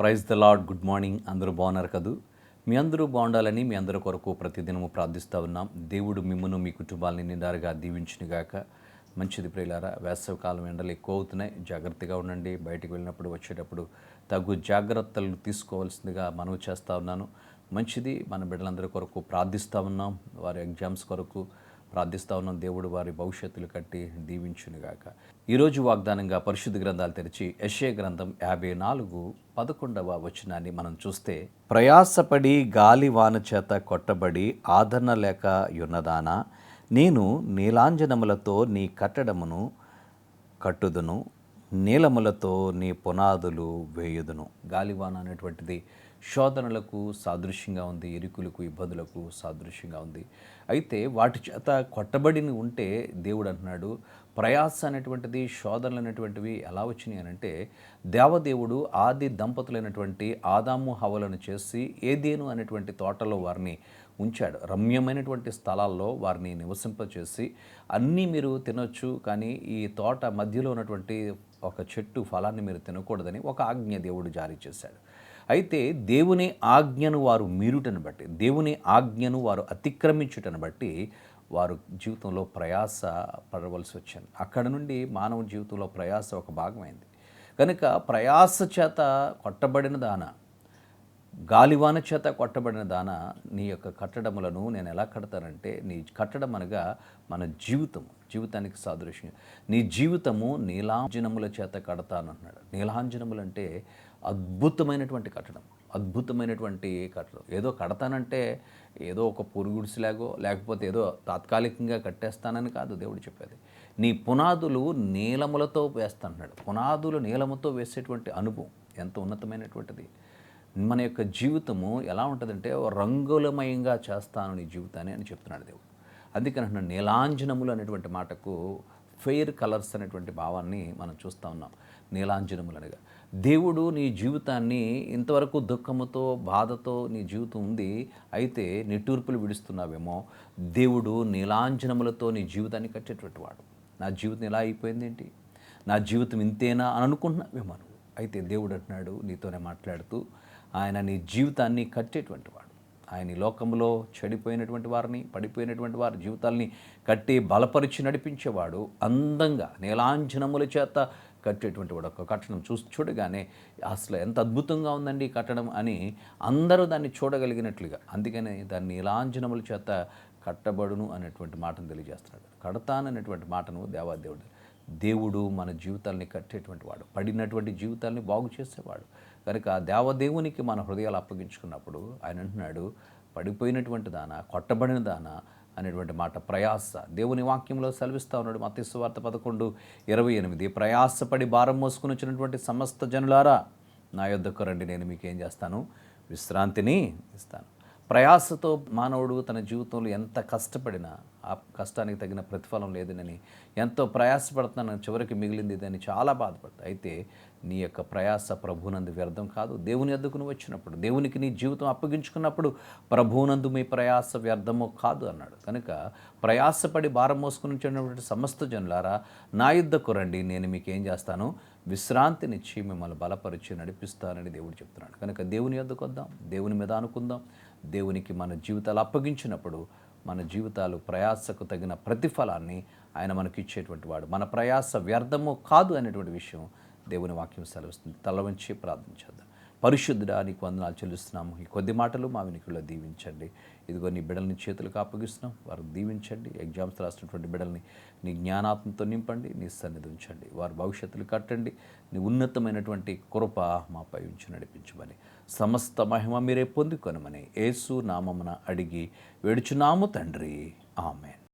Praise the Lord good morning. అందరూ బాగున్నారు కదూ? మీ అందరూ బాగుండాలని మీ అందరి కొరకు ప్రతిదినము ప్రార్థిస్తూ ఉన్నాం. దేవుడు మిమ్మను మీ కుటుంబాలని నిండారుగా దీవించినగాక మంచిది ప్రియులారా వేసవి కాలం ఎండలు ఎక్కువ అవుతున్నాయి జాగ్రత్తగా ఉండండి. బయటకు వెళ్ళినప్పుడు వచ్చేటప్పుడు తగు జాగ్రత్తలు తీసుకోవాల్సిందిగా మనవి చేస్తూ ఉన్నాను. మంచిది మన బిడ్డలందరి కొరకు ప్రార్థిస్తూ ఉన్నాం. వారి ఎగ్జామ్స్ కొరకు ప్రార్థిస్తూ ఉన్నాం. దేవుడు వారి భవిష్యత్తులు కట్టి దీవించునుగాక. ఈరోజు వాగ్దానంగా పరిశుద్ధ గ్రంథాలు తెరిచి యషే గ్రంథం యాభై నాలుగు పదకొండవ వచనాన్ని మనం చూస్తే ప్రయాసపడి గాలి వాన చేత కొట్టబడి ఆదరణ లేక యున్నదానా? నేను నీలాంజనములతో నీ కట్టడమును కట్టుదును నీలములతో నీ పునాదులు వేయుదును. గాలివాన అనేటువంటిది శోధనలకు సాదృశ్యంగా ఉంది ఎరుకులకు ఇబ్బందులకు సాదృశ్యంగా ఉంది. అయితే వాటి చేత కొట్టబడిని ఉంటే దేవుడు అంటున్నాడు ప్రయాస అనేటువంటిది శోధనలు అనేటువంటివి ఎలా వచ్చినాయి అని అంటే దేవదేవుడు ఆది దంపతులైనటువంటి ఆదాము హవలను చేసి ఏదేను అనేటువంటి తోటలో వారిని ఉంచాడు. రమ్యమైనటువంటి స్థలాల్లో వారిని నివసింపచేసి అన్నీ మీరు తినొచ్చు కానీ ఈ తోట మధ్యలో ఉన్నటువంటి ఒక చెట్టు ఫలాన్ని మీరు తినకూడదని ఒక ఆజ్ఞ దేవుడు జారీ చేశాడు. అయితే దేవుని ఆజ్ఞను వారు మీరుటను బట్టి దేవుని ఆజ్ఞను వారు అతిక్రమించుటను బట్టి వారు జీవితంలో ప్రయాస పడవలసి వచ్చింది. అక్కడ నుండి మానవ జీవితంలో ప్రయాస ఒక భాగమైంది. కనుక ప్రయాస చేత కొట్టబడిన దాన గాలివాన చేత కొట్టబడిన దాన నీ యొక్క కట్టడములను నేను ఎలా కడతానంటే నీ కట్టడం అనగా మన జీవితం జీవితానికి సాదృశ్యం. నీ జీవితము నీలాంజనముల చేత కడతానన్నాడు. నీలాంజనములు అంటే అద్భుతమైనటువంటి కట్టడం అద్భుతమైనటువంటి కట్టడం. ఏదో కడతానంటే ఏదో ఒక పురుగుడిసిలాగో లేకపోతే ఏదో తాత్కాలికంగా కట్టేస్తానని కాదు దేవుడు చెప్పేది. నీ పునాదులు నీలములతో వేస్తాడు పునాదులు నీలముతో వేసేటువంటి అనుభవం ఎంత ఉన్నతమైనటువంటిది? మన యొక్క జీవితము ఎలా ఉంటుందంటే రంగులమయంగా చేస్తాను నీ జీవితాన్ని అని చెప్తున్నాడు దేవుడు. అందుకని అంటున్నాడు నీలాంజనములు అనేటువంటి మాటకు ఫెయిర్ కలర్స్ అనేటువంటి భావాన్ని మనం చూస్తూ ఉన్నాం. నీలాంజనములు అనగా. దేవుడు నీ జీవితాన్ని ఇంతవరకు దుఃఖముతో బాధతో నీ జీవితం ఉంది అయితే నిట్టూర్పులు విడుస్తున్నావేమో. దేవుడు నీలాంజనములతో నీ జీవితాన్ని కట్టేటువంటి వాడు. నా జీవితం ఎలా అయిపోయింది ఏంటి? నా జీవితం ఇంతేనా అని అనుకుంటున్నావేమో నువ్వు. అయితే దేవుడు అంటున్నాడు నీతోనే మాట్లాడుతూ ఆయన నీ జీవితాన్ని కట్టేటువంటి వాడు. ఆయన లోకంలో చెడిపోయినటువంటి వారిని పడిపోయినటువంటి వారి జీవితాల్ని కట్టి బలపరిచి నడిపించేవాడు అందంగా నీలాంఛనముల చేత కట్టేటువంటి వాడు. ఒక కట్టడం చూసి చూడగానే అసలు ఎంత అద్భుతంగా ఉందండి ఈ కట్టడం అని అందరూ దాన్ని చూడగలిగినట్లుగా. అందుకనే దాన్ని నీలాంఛనముల చేత కట్టబడును అనేటువంటి మాటను తెలియజేస్తున్నాడు. కడతాననేటువంటి మాటను దేవాదేవుడు. దేవుడు మన జీవితాల్ని కట్టేటువంటి వాడు. పడినటువంటి జీవితాల్ని బాగు చేసేవాడు. కనుక దేవదేవునికి మన హృదయాలు అప్పగించుకున్నప్పుడు ఆయన అంటున్నాడు పడిపోయినటువంటి దాన కొట్టబడిన దాన అనేటువంటి మాట ప్రయాస. దేవుని వాక్యంలో సెలవిస్తూ ఉన్నాడు మత్స్సు వార్త పదకొండు ఇరవై ఎనిమిది. ప్రయాసపడి భారం మోసుకుని వచ్చినటువంటి సమస్త జనులారా నా యొద్దకు రండి నేను మీకు ఏం చేస్తాను? విశ్రాంతిని ఇస్తాను. ప్రయాసతో మానవుడు తన జీవితంలో ఎంత కష్టపడినా ఆ కష్టానికి తగిన ప్రతిఫలం లేదనని ఎంతో ప్రయాసపడుతున్నాను. చివరికి మిగిలింది ఇదని చాలా బాధపడతా. అయితే నీ యొక్క ప్రయాస ప్రభునందు వ్యర్థం కాదు. దేవుని ఎద్దుకుని వచ్చినప్పుడు దేవునికి నీ జీవితం అప్పగించుకున్నప్పుడు ప్రభునందు మీ ప్రయాస వ్యర్థమో కాదు అన్నాడు. కనుక ప్రయాసపడి భారం మోసుకుని వచ్చినటువంటి సమస్త జనులారా నా యుద్ధకు రండి. నేను మీకు ఏం చేస్తాను? విశ్రాంతినిచ్చి మిమ్మల్ని బలపరిచి నడిపిస్తానని దేవుడు చెప్తున్నాడు. కనుక దేవుని ఎద్దుకొద్దాం. దేవుని మీద అనుకుందాం దేవునికి మన జీవితాలు అప్పగించినప్పుడు మన జీవితాలు ప్రయాసకు తగిన ప్రతిఫలాన్ని ఆయన మనకి ఇచ్చేటువంటి వాడు. మన ప్రయాస వ్యర్థము కాదు అనేటువంటి విషయం దేవుని వాక్యం సెలవిస్తుంది. తల వంచి ప్రార్థించేద్దాం పరిశుద్ధుడా నీకు వందనాలు చెల్లిస్తున్నాము. ఈ కొద్ది మాటలు మా వినికిలో దీవించండి. ఇదిగో నీ బిడ్డల్ని చేతులకు అప్పగిస్తున్నాం. వారు దీవించండి. ఎగ్జామ్స్ రాసినటువంటి బిడ్డల్ని నీ జ్ఞానాత్మతో నింపండి. నీ సన్నిధి ఉంచండి. వారి భవిష్యత్తులు కట్టండి. నీ ఉన్నతమైనటువంటి కృప మాపై ఉంచి నడిపించమని సమస్త మహిమ మీరే పొందుకొనమని యేసు నామమున అడిగి వేడుచున్నాము తండ్రి. ఆమెన్.